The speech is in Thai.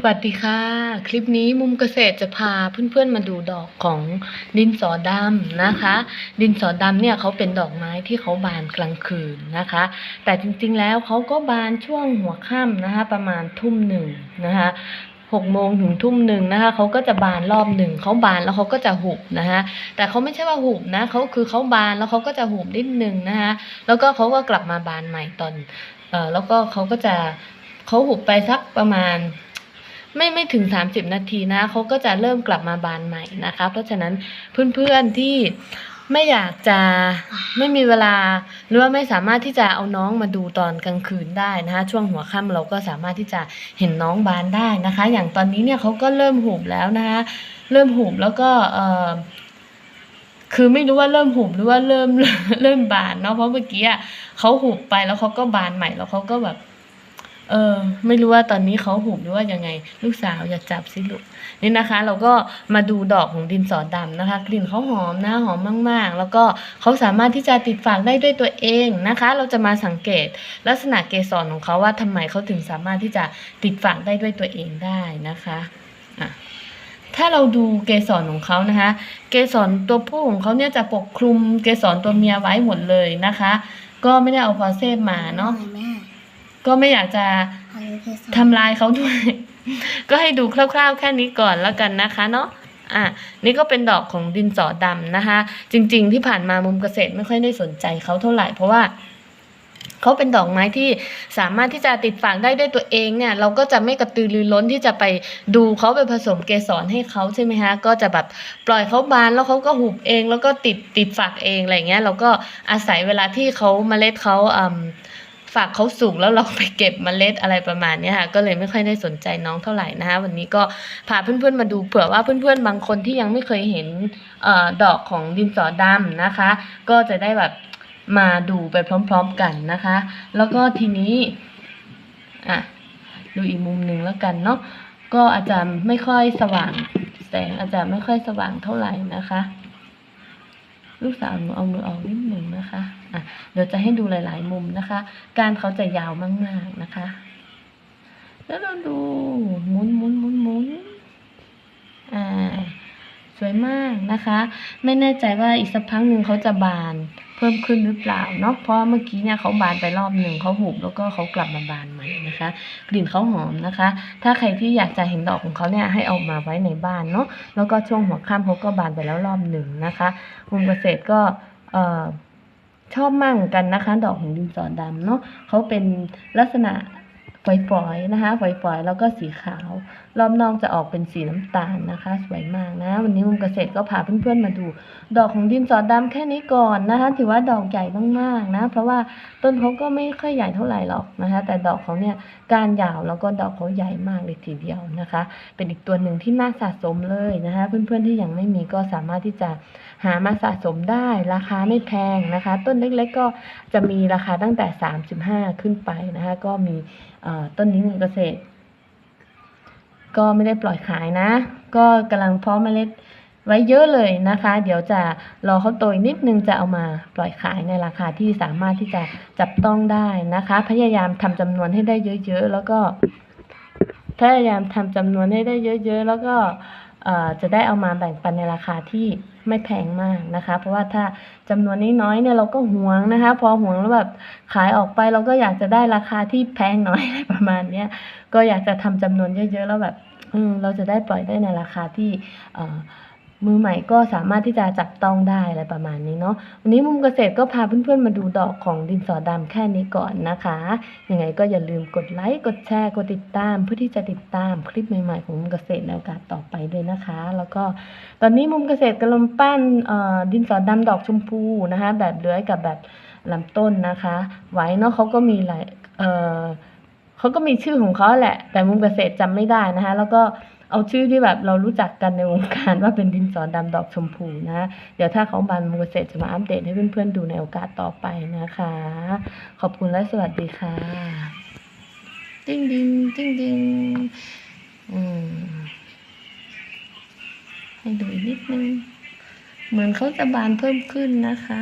สวัสดีค่ะ คลิปนี้มุมเกษตรจะพาเพื่อนๆมาดูดอกของดินสอดำนะคะ ดินสอดำเนี่ยเขาเป็นดอกไม้ที่เขาบานกลางคืนนะคะ แต่จริงๆแล้วเขาก็บานช่วงหัวค่ำนะคะ ประมาณทุ่มหนึ่งนะคะหกโมงถึงทุ่มหนึ่งนะคะเขาก็จะบานรอบหนึ่งเขาบานแล้วเขาก็จะหุบนะคะแต่เขาไม่ใช่ว่าหุบนะเขาคือเขาบานแล้วเขาก็จะหุบนิดหนึ่งนะคะแล้วก็เขาก็กลับมาบานใหม่ตอนเอ่อแล้วก็เขาก็จะเขาหุบไปสักประมาณ ไม่ไม่ถึง 30 นาทีนะเขาก็จะเริ่มกลับมาบานใหม่นะคะ เพราะฉะนั้นเพื่อนๆที่ไม่อยากจะไม่มีเวลา หรือว่าไม่สามารถที่จะเอาน้องมาดูตอนกลางคืนได้นะคะช่วงหัวค่ำเราก็สามารถที่จะเห็นน้องบานได้นะคะ อย่างตอนนี้เนี่ยเขาก็เริ่มหูบแล้วนะคะเริ่มหูบแล้วก็เออคือไม่รู้ว่าเริ่มหูบหรือว่าเริ่มเริ่มบานเนาะเพราะเมื่อกี้อะเขาหูบไปแล้วเขาก็บานใหม่แล้วเขาก็แบบ เออ ไม่รู้ว่าตอนนี้เขาหุบหรือว่ายังไง ลูกสาวอย่าจับสิลูกนี่นะคะ เราก็มาดูดอกของดินสอดำนะคะ กลิ่นเขาหอมนะหอมมาก ๆ แล้วก็เขาสามารถที่จะติดฝากได้ด้วยตัวเองนะคะ เราจะมาสังเกตลักษณะเกสรของเขาว่าทำไมเขาถึงสามารถที่จะติดฝากได้ด้วยตัวเองได้นะคะอะถ้าเราดูเกสรของเขานะคะ เกสรตัวผู้ของเขาเนี่ยจะปกคลุมเกสรตัวเมียไว้หมดเลยนะคะ ก็ไม่ได้เอาพอเซฟมาเนาะ ก็ไม่อยากจะทำลายเขาด้วย ก็ให้ดูคร่าวๆ แค่นี้ก่อนแล้วกันนะคะเนาะอะนี่ก็เป็นดอกของดินสอดำนะคะ จริงๆที่ผ่านมามุมเกษตรไม่ค่อยได้สนใจเขาเท่าไหร่เพราะว่าเขาเป็นดอกไม้ที่สามารถที่จะติดฝางได้ด้วยตัวเองเนี่ย เราก็จะไม่กระตือรือร้นที่จะไปดูเขาไปผสมเกสรให้เขาใช่ไหมคะก็จะแบบปล่อยเขาบานแล้วเขาก็หุบเอง แล้วก็ติดติดฝากเองอะไรเงี้ยเราก็อาศัยเวลาที่เขาเมล็ดเขาอืม ฝากเขาสุกแล้วเราไปเก็บเมล็ดอะไรประมาณนี้ค่ะก็เลยไม่ค่อยได้สนใจน้องเท่าไหร่นะคะวันนี้ก็พาเพื่อนๆมาดูเผื่อว่าเพื่อนๆบางคนที่ยังไม่เคยเห็นออดอกของดินสอดำนะคะ ก็จะได้แบบมาดูไปพร้อมๆกันนะคะ แล้วก็ทีนี้อะดูอีกมุมหนึ่งแล้วกันเนาะก็อาจจะไม่ค่อยสว่างแสงอาจจะไม่ค่อยสว่างเท่าไหร่นะคะ ลูกสาวหนูเอามือออกนิดหนึ่งนะคะอะเดี๋ยวจะให้ดูหลาย ๆ มุมนะคะ การเขาจะยาวมาก ๆ นะคะ แล้วเราดูหมุนหมุนหมุนหมุน สวยมากนะคะ ไม่แน่ใจว่าอีกสักพักหนึ่งเขาจะบานเพิ่มขึ้นหรือเปล่าเนาะเพราะเมื่อกี้เนี่ยเขาบานไปรอบหนึ่งเขาหุบแล้วก็เขากลับมาบานใหม่นะคะ กลิ่นเขาหอมนะคะ ถ้าใครที่อยากจะเห็นดอกของเขาเนี่ยให้เอามาไว้ในบ้านเนาะแล้วก็ช่วงหัวค่ำเขาก็บานไปแล้วรอบหนึ่งนะคะมุมเกษตรก็เอ่อชอบมากเหมือนกันนะคะ ดอกของดินสอดำเนาะเขาเป็นลักษณะ ฝอยๆนะคะ ฝอยๆ แล้วก็สีขาว รอบนอกจะออกเป็นสีน้ำตาลนะคะ สวยมากนะ วันนี้มุมเกษตรก็พาเพื่อนๆมาดู ดอกของดินสอดำแค่นี้ก่อนนะคะ ถือว่าดอกใหญ่มากๆนะ เพราะว่าต้นเขาก็ไม่ค่อยใหญ่เท่าไหร่หรอกนะคะ แต่ดอกเขาเนี่ยกานยาวแล้วก็ดอกเขาใหญ่มากเลยทีเดียวนะคะ เป็นอีกตัวหนึ่งที่น่าสะสมเลยนะคะ เพื่อนๆที่ยังไม่มีก็สามารถที่จะหามาสะสมได้ราคาไม่แพงนะคะ ต้นเล็กๆก็จะมีราคาตั้งแต่ 35 ขึ้นไปนะคะ ก็มีต้นนี้มือเกษตร ก็ไม่ได้ปล่อยขายนะ ก็กำลังเพาะเมล็ดไว้เยอะเลยนะคะ เดี๋ยวจะรอเขาโตอีกนิดนึงจะเอามาปล่อยขายในราคาที่สามารถที่จะจับต้องได้นะคะ พยายามทำจำนวนให้ได้เยอะ ๆ แล้วก็ พยายามทำจำนวนให้ได้เยอะ ๆ แล้วก็ จะได้เอามาแบ่งปันในราคาที่ไม่แพงมากนะคะ เพราะว่าถ้าจำนวนน้อยๆเนี่ยเราก็หวงนะคะ พอหวงแล้วแบบขายออกไปเราก็อยากจะได้ราคาที่แพงน้อยอะไรประมาณเนี้ยก็อยากจะทำจำนวนเยอะๆแล้วแบบเออเราจะได้ปล่อยได้ในราคาที่ออ มือใหม่ก็สามารถที่จะจับต้องได้อะไรประมาณนี้เนาะวันนี้มุมเกษตรก็พาเพื่อนๆมาดูดอกของดินสอดำแค่นี้ก่อนนะคะยังไงก็อย่าลืมกดไลค์กดแชร์กดติดตาม เพื่อที่จะติดตามคลิปใหม่ๆของมุมเกษตรในโอกาสต่อไปด้วยนะคะ แล้วก็ตอนนี้มุมเกษตรกำลังปั้นดินสอดำดอกชมพูนะคะ แบบเลื้อยกับแบบลำต้นนะคะ ไว้เนาะเขาก็มีหลายเเขาก็มีชื่อของเขาแหละ แต่มุมเกษตรจำไม่ได้นะคะ แล้วก็ เอาชื่อที่แบบเรารู้จักกันในวงการว่าเป็นดินสอดำดอกชมพูนะ เดี๋ยวถ้าเขาบานมุมเกษตรจะมาอัปเดตให้เพื่อนๆดูในโอกาสต่อไปนะคะ ขอบคุณและสวัสดีค่ะ ดิ้งดิ้งดิ้งดิ้งอืมให้ดูอีกนิดนึง เหมือนเขาจะบานเพิ่มขึ้นนะคะ